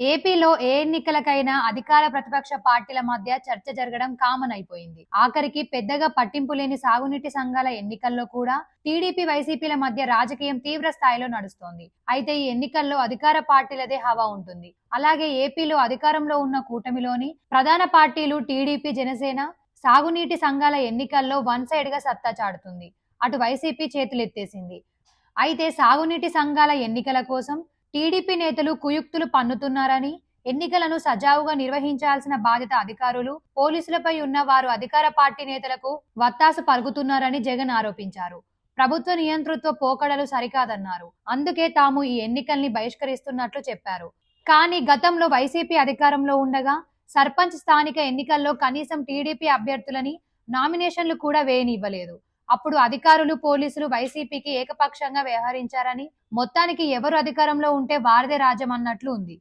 ఏపీలో ఏ ఎన్నికలకైనా అధికార ప్రతిపక్ష పార్టీల మధ్య చర్చ జరగడం కామన్ అయిపోయింది. ఆఖరికి పెద్దగా పట్టింపు లేని సాగునీటి సంఘాల ఎన్నికల్లో కూడా టీడీపీ వైసీపీల మధ్య రాజకీయం తీవ్ర స్థాయిలో నడుస్తోంది. అయితే ఈ ఎన్నికల్లో అధికార పార్టీలదే హవా ఉంటుంది. అలాగే ఏపీలో అధికారంలో ఉన్న కూటమిలోని ప్రధాన పార్టీలు టీడీపీ జనసేన సాగునీటి సంఘాల ఎన్నికల్లో వన్ సైడ్గా సత్తా చాటుతుంది. అటు వైసీపీ చేతులెత్తేసింది. అయితే సాగునీటి సంఘాల ఎన్నికల కోసం టీడీపీ నేతలు కుయుక్తులు పన్నుతున్నారని ఎన్నికలను సజావుగా నిర్వహించాల్సిన బాధ్యత అధికారులు పోలీసులపై ఉన్న వారు అధికార పార్టీ నేతలకు వత్తాసు పలుకుతున్నారని జగన్ ఆరోపించారు. ప్రభుత్వ నియంతృత్వ పోకడలు సరికాదన్నారు. అందుకే తాము ఈ ఎన్నికల్ని బహిష్కరిస్తున్నట్లు చెప్పారు. కానీ గతంలో వైసీపీ అధికారంలో ఉండగా సర్పంచ్ స్థానిక ఎన్నికల్లో కనీసం టీడీపీ అభ్యర్థులని నామినేషన్లు కూడా వేయనివ్వలేదు. అప్పుడు అధికారులు పోలీసులు వైసీపీకి ఏకపక్షంగా వ్యవహరించారని మొత్తానికి ఎవరు అధికారంలో ఉంటే వారిదే రాజ్యం అన్నట్లు ఉంది.